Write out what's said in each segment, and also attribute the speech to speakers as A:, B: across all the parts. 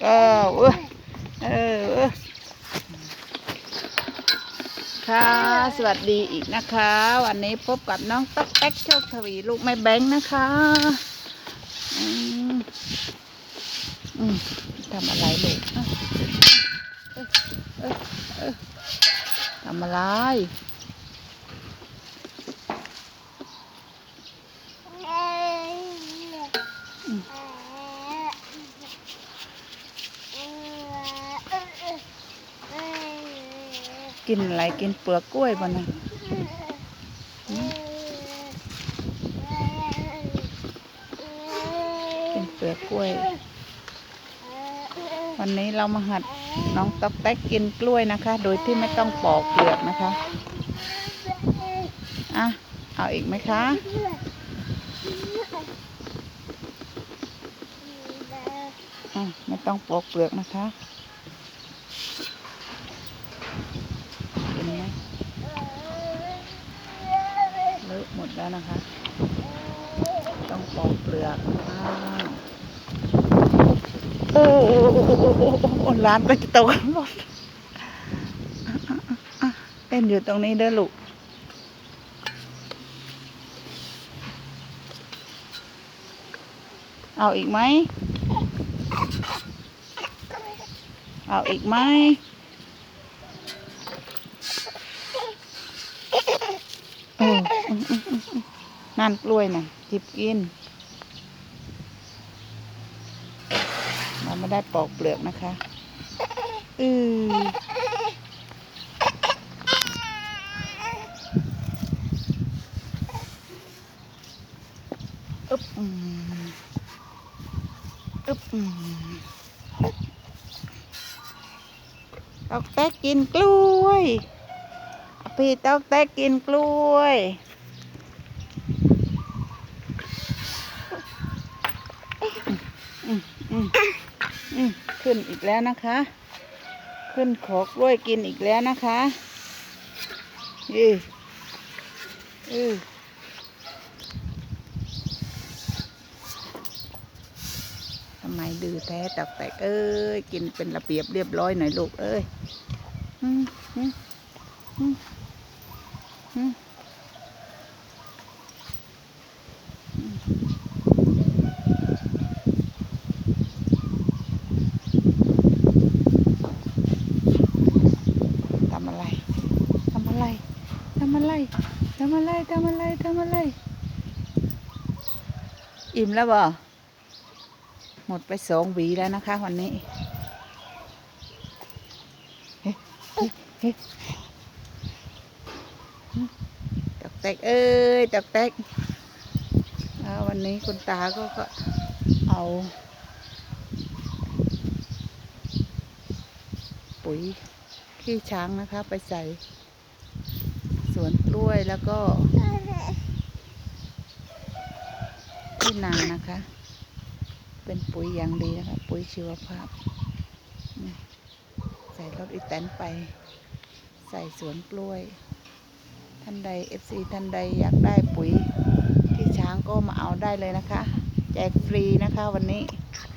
A: เออเออเออค่ะสวัสดีอีกนะคะ วันนี้พบกับน้องต๊อกแต๊กโชคทวีลูกแม่แบงค์นะคะทำอะไรลูกทำอะไร กินอะไรกินเปลือกกล้วยบ่นะกินเปลือกกล้วย วันนี้เรามาหัดน้องต๊อกแต๊กกินกล้วยนะคะ โดยที่ไม่ต้องปอกเปลือกนะคะอะเอาอีกไหมคะอะไม่ต้องปอกเปลือกนะคะกินไหมเลอะหมด แล้วนะคะ ต้องปอกเปลือกอ้าวโอ้โอ้โอ้โอ้โอ้โอ้โอ้ร้านก็จะตกรถอะอะอะอะเต้นอยู่ตรงนี้เด้อลูกเอาอีกไหม เอาอีกไหมเอออืมอืมอืมอืม นั่นกล้วยน่ะจิบกิน เราไม่ได้ปอกเปลือกนะคะ อืออึบอืมอึบอืมตอกแตกกินกล้วยพี่ตอกแตกกินกล้วย อืมอืมขึ้นอีกแล้วนะคะ ขึ้นขอกล้วยกินอีกแล้วนะคะอืออือทำไมดื้อแท้ตอกแตกเอ้ย กินเป็นระเบียบเรียบร้อยหน่อยลูกเอ้ย อืมอืมอืมอืมทำอะไร ทำอะไร ทำอะไร ทำอะไรทำอะไรทำอะไร อิ่มแล้วบ่หมดไปสองหวีแล้วนะคะวันนี้ตกแตกเอ้ยตกแตกวันนี้คุณตาก็ก็เอา ปุ๋ยขี้ช้างนะคะไปใส่ สวนกล้วยแล้วก็ที่นานะคะ เป็นปุ๋ยอย่างดีนะคะ ปุ๋ยชีวภาพ ใส่รถอีแตนไป ใส่สวนกล้วย ท่านใดเอฟซีท่านใดอยากได้ปุ๋ยที่ช้างก็มาเอาได้เลยนะคะ แจกฟรีนะคะวันนี้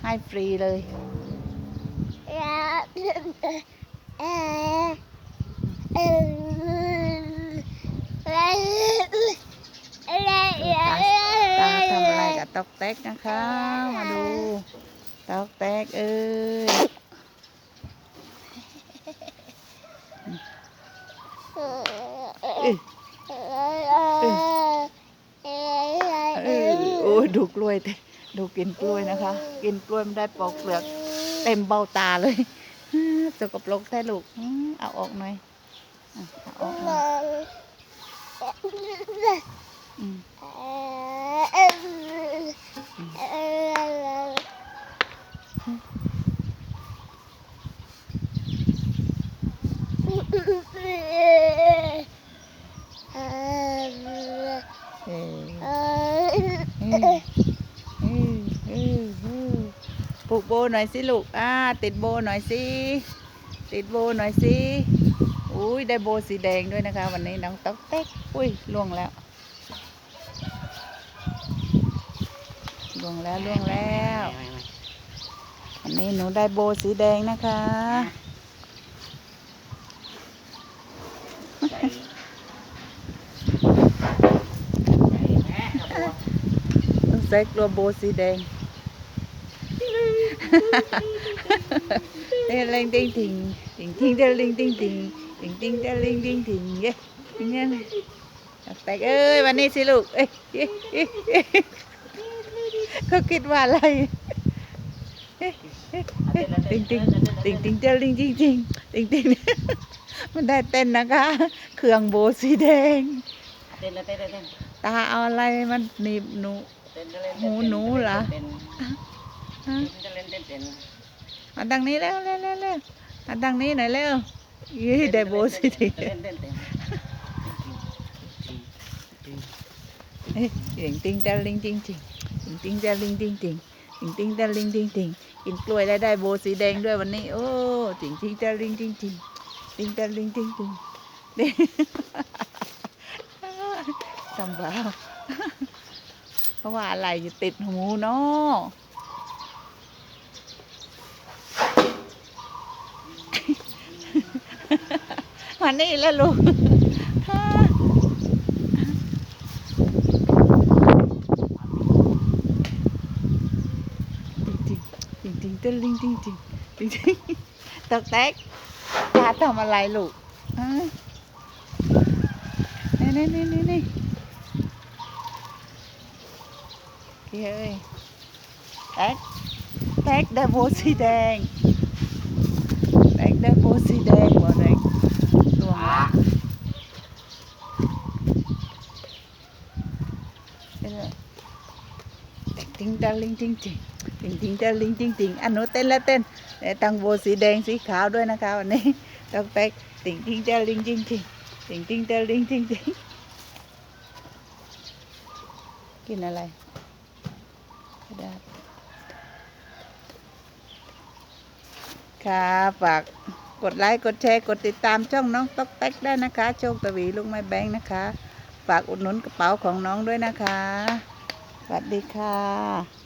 A: ให้ฟรีเลยตา ตาทำอะไรกับตอกแตกนะคะ มาดู ตอกแตกเอ้ยเออโอ้ยดูกล้วยเตดูกินกล้วยนะคะ กินกล้วยไม่ได้ปอกเปลือก เต็มเบ้าตาเลยสกปรกแท้ลูกเอาออกหน่อยเอาออกหน่อย ผูกโบหน่อยสิลูก อ่า ติดโบหน่อยสิ ติดโบหน่อยสิ อุ้ยได้โบสีแดงด้วยนะคะ วันนี้น้องต๊อกเต๊ก อุ้ยล่วงแล้วล่วงแล้วล่วงแล้วอันนี้หนูได้โบสีแดงนะคะต้องใส่กลัวโบสีแดงเต้นเล่งติงติงติงติงเต้นเล่งติงติงติงติงเต้นเล่งติงติงเย้อย่างเงี้ย แตกเอ้ยวันนี้สิลูกเอ้ยเขาคิดว่าอะไรติงติงติงติงเต้นเล่งติ้งติงติงติงมันได้เต้นนะคะ เครื่องโบสีแดง
B: เต้นแล้วเต้นแล้วเต้น
A: ตาเอาอะไรมันหนีบหนูหูหนูเหรอ
B: เต้น
A: ฮะ
B: เต้นเล่นเต้นเต้น
A: มาดังนี้แล้วเร็วเร็วเร็วมาดังนี้หน่อยเร็วยี่ได้โบสีแดง
B: เอ้
A: ยติงติงแต่ลิงติงติงติงติงแต่ลิงติงติงติงติงแต่ลิงติงติงกินกล้วยได้ได้โบสีแดงด้วยวันนี้ โอ้ติงติงแต่ลิงติงติงติงแต่ลิงติงติงนี่จำบ้าเพราะว่าอะไรจะติดหูเนาะมานี่แล้วลูก จริงจริงจริงเต้นลิงจริงจริงจริงจริงตอกแตกตาทำอะไรลูกฮะนี่นี่นี่นี่นี่เฮ้ยแตกแตกได้โบสีแดงแตกได้โบสีแดงบ่แดงตัว
B: อะ
A: ติงตาลิงจริงจริง ติงติงตาลิงจริงจริงอันหนูเต้นแล้วเต้นแต่ตังโบสีแดงสีขาวด้วยนะคะวันนี้ต้องแตกติงติงตาลิงจริงจริงติงติงตาลิงจริงจริงกินอะไรกระดาษค่ะฝากกดไลค์กดแชร์กดติดตามช่องน้องต๊อกแต๊กได้นะคะ โชคตะวีลูกไม้แบงค์นะคะ ฝากอุดหนุนกระเป๋าของน้องด้วยนะคะ สวัสดีค่ะ